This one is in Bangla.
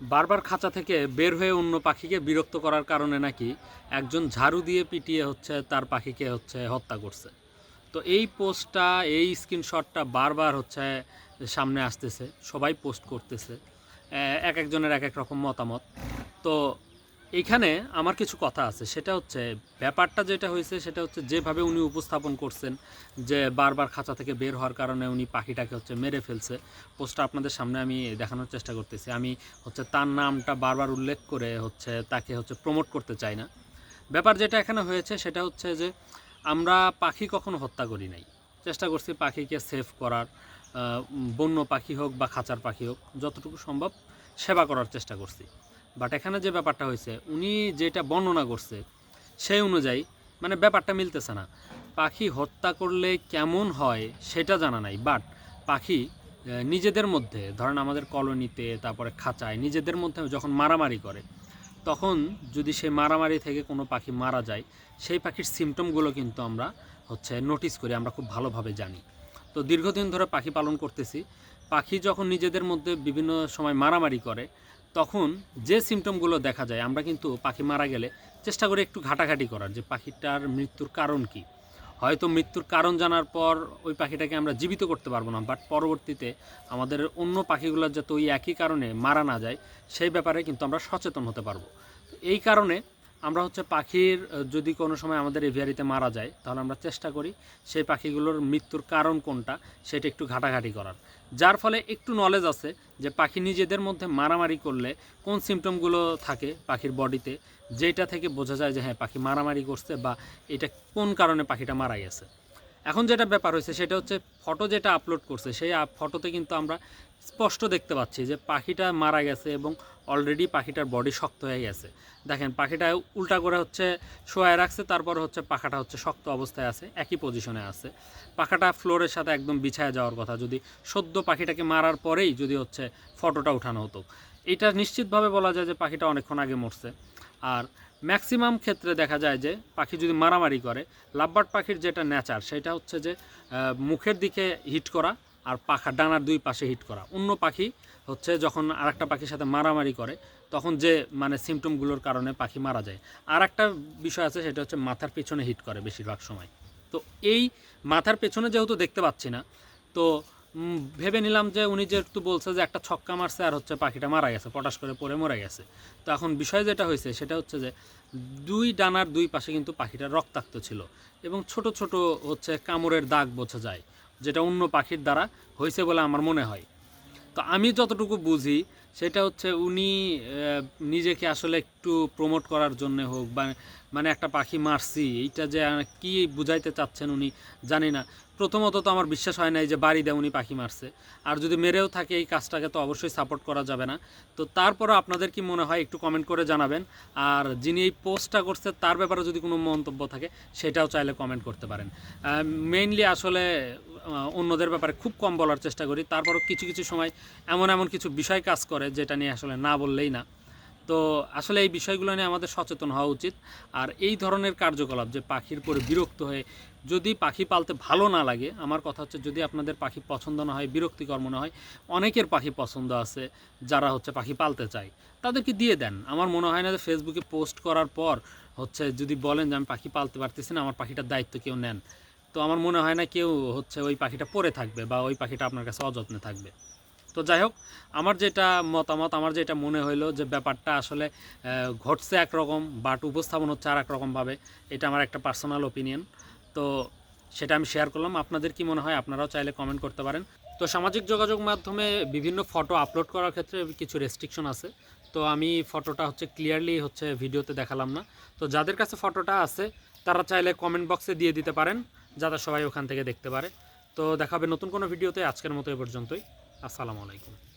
বারবার খাঁচা থেকে বের হয়ে অন্য পাখিকে বিরক্ত করার কারণে নাকি একজন ঝাড়ু দিয়ে পিটিয়ে হচ্ছে তার পাখিকে হচ্ছে হত্যা করছে। তো এই পোস্টটা, এই স্ক্রিনশটটা বারবার হচ্ছে সামনে আসতেছে, সবাই পোস্ট করতেছে এক একজনের এক এক রকম মতামত। তো এইখানে আমার কিছু কথা আছে। সেটা হচ্ছে ব্যাপারটা যেটা হয়েছে, সেটা হচ্ছে যেভাবে উনি উপস্থাপন করছেন, যে বারবার খাঁচা থেকে বের হওয়ার কারণে উনি পাখিটাকে হচ্ছে মেরে ফেলছে। পোস্টটা আপনাদের সামনে আমি দেখানোর চেষ্টা করতেছি। আমি হচ্ছে তার নামটা বারবার উল্লেখ করে হচ্ছে তাকে হচ্ছে প্রমোট করতে চাই না। ব্যাপার যেটা এখানে হয়েছে, সেটা হচ্ছে যে আমরা পাখি কখনো হত্যা করি নাই। চেষ্টা করছি পাখিকে সেভ করার বন্য পাখি হোক বা খাঁচার পাখি হোক, যতটুকু সম্ভব সেবা করার চেষ্টা করছি। বাট এখানে যে ব্যাপারটা হয়েছে, উনি যেটা বর্ণনা করছে, সেই অনুযায়ী মানে ব্যাপারটা মিলতেছে না। পাখি হত্যা করলে কেমন হয় সেটা জানা নাই। বাট পাখি নিজেদের মধ্যে, ধরেন আমাদের কলোনিতে, তারপরে খাঁচায়, নিজেদের মধ্যে যখন মারামারি করে, তখন যদি সেই মারামারি থেকে কোনো পাখি মারা যায়, সেই পাখির সিমটমগুলো কিন্তু আমরা হচ্ছে নোটিস করি, আমরা খুব ভালোভাবে জানি। তো দীর্ঘদিন ধরে পাখি পালন করতেছি। পাখি যখন নিজেদের মধ্যে বিভিন্ন সময় মারামারি করে তখন যে সিমটমগুলো দেখা যায়, আমরা কিন্তু পাখি মারা গেলে চেষ্টা করি একটু ঘাটাঘাটি করার যে পাখিটার মৃত্যুর কারণ কি। হয়তো মৃত্যুর কারণ জানার পর ওই পাখিটাকে আমরা জীবিত করতে পারব না বাট পরবর্তীতে আমাদের অন্য পাখিগুলো যাতে ওই একই কারণে মারা না যায়, সেই ব্যাপারে কিন্তু আমরা সচেতন হতে পারব। এই কারণে আমরা হচ্ছে পাখির যদি কোনো সময় আমাদের এভিয়ারিতে মারা যায়, তাহলে আমরা চেষ্টা করি সেই পাখিগুলোর মৃত্যুর কারণ কোনটা, সেটা একটু ঘাটাঘাটি করার। যার ফলে একটু নলেজ আছে যে পাখি নিজেদের মধ্যে মারামারি করলে কোন সিমটমগুলো থাকে পাখির বডিতে, যেটা থেকে বোঝা যায় যে হ্যাঁ পাখি মারামারি করছে বা এটা কোন কারণে পাখিটা মারা গেছে। এখন যেটা ব্যাপার হয়েছে, সেটা হচ্ছে ফটো যেটা আপলোড করছে, সেই ফটোতে কিন্তু আমরা স্পষ্ট দেখতে পাচ্ছি যে পাখিটা মারা গেছে এবং অলরেডি পাখিটার বডি শক্ত হয়ে গেছে। দেখেন, পাখিটা উল্টা করে হচ্ছে শোয়ায় রাখছে, তারপর হচ্ছে পাখাটা হচ্ছে শক্ত অবস্থায় আছে, একই পজিশনে আছে। পাখাটা ফ্লোরের সাথে একদম বিছায়া যাওয়ার কথা, যদি সদ্য পাখিটাকে মারার পরেই যদি হচ্ছে ফটোটা উঠানো হতো। এটা নিশ্চিতভাবে বলা যায় যে পাখিটা অনেকক্ষণ আগে মরছে। আর ম্যাক্সিমাম ক্ষেত্রে দেখা যায় যে পাখি যদি মারামারি করে, লাভবার্ড পাখির যেটা নেচার সেটা হচ্ছে যে মুখের দিকে হিট করা আর পাখা ডানার দুই পাশে হিট করা। অন্য পাখি হচ্ছে যখন আর একটা পাখির সাথে মারামারি করে, তখন যে মানে সিমটমগুলোর কারণে পাখি মারা যায়। আর একটা বিষয় আছে, সেটা হচ্ছে মাথার পেছনে হিট করে বেশিরভাগ সময়। তো এই মাথার পেছনে যেহেতু দেখতে পাচ্ছি না, তো ভেবে নিলাম যে উনি যেহেতু বলছে যে একটা ছক্কা মারছে আর হচ্ছে পাখিটা মারা গেছে, পটাশ করে পড়ে মরে গেছে। তো এখন বিষয় যেটা হয়েছে সেটা হচ্ছে যে দুই ডানার দুই পাশে কিন্তু পাখিটা রক্তাক্ত ছিল এবং ছোট ছোট হচ্ছে কামড়ের দাগ বোঝা যায়, যেটা অন্য পাখির দ্বারা হয়েছে বলে আমার মনে হয়। তো আমি যতটুকু বুঝি সেটা হচ্ছে উনি নিজেকে আসলে একটু প্রমোট করার জন্য হোক বা মানে একটা পাখি মারছি, এইটা যে কি বুঝাইতে চাচ্ছেন উনি, জানি না। প্রথমত তো আমার বিশ্বাস হয় না এই যে বাড়ি দেয় উনি পাখি মারছে। আর যদি মেরেও থাকে এই কাজটাকে তো অবশ্যই সাপোর্ট করা যাবে না। তো তারপরও আপনাদের কি মনে হয় একটু কমেন্ট করে জানাবেন। আর যিনি এই পোস্টটা করছে, তার ব্যাপারে যদি কোনো মন্তব্য থাকে, সেটাও চাইলে কমেন্ট করতে পারেন। মেইনলি আসলে অন্যদের ব্যাপারে খুব কম বলার চেষ্টা করি। তারপরও কিছু কিছু সময় এমন এমন কিছু বিষয় কাজ করে, যেটা নিয়ে আসলে না বললেই না। তো আসলে এই বিষয়গুলো নিয়ে আমাদের সচেতন হওয়া উচিত। আর এই ধরনের কার্যকলাপ যে পাখির পরে বিরক্ত হয়ে যদি পাখি পালতে ভালো না লাগে, আমার কথা হচ্ছে যদি আপনাদের পাখি পছন্দ না হয়, বিরক্তিকর মনে হয়, অনেকের পাখি পছন্দ আছে যারা হচ্ছে পাখি পালতে চায়, তাদেরকে দিয়ে দেন। আমার মনে হয় না যে ফেসবুকে পোস্ট করার পর হচ্ছে যদি বলেন যে আমি পাখি পালতে পারতেছি না, আমার পাখিটার দায়িত্ব কেউ নেন। তো আমার মনে হয় না কেউ হচ্ছে ওই পাখিটা পরে থাকবে বা ওই পাখিটা আপনার কাছে অযত্নে থাকবে। তো যাই হোক আমার যেটা মতামত, আমার যেটা মনে হইল যে ব্যাপারটা আসলে ঘটছে একরকম বাট উপস্থাপন হচ্ছে আর একরকমভাবে এটা আমার একটা পার্সোনাল ওপিনিয়ন তো সেটা আমি শেয়ার করলাম। আপনাদের কি মনে হয়, আপনারাও চাইলে কমেন্ট করতে পারেন। তো সামাজিক যোগাযোগ মাধ্যমে বিভিন্ন ফটো আপলোড করার ক্ষেত্রে কিছু রেস্ট্রিকশন আছে। তো আমি ফটোটা হচ্ছে ক্লিয়ারলি হচ্ছে ভিডিওতে দেখালাম না। তো যাদের কাছে ফটোটা আছে, তারা চাইলে কমেন্ট বক্সে দিয়ে দিতে পারেন, যাতে সবাই ওখান থেকে দেখতে পারে। তো দেখাবে নতুন কোনো ভিডিওতে, আজকের মতো এ পর্যন্তই। আসসালামু আলাইকুম।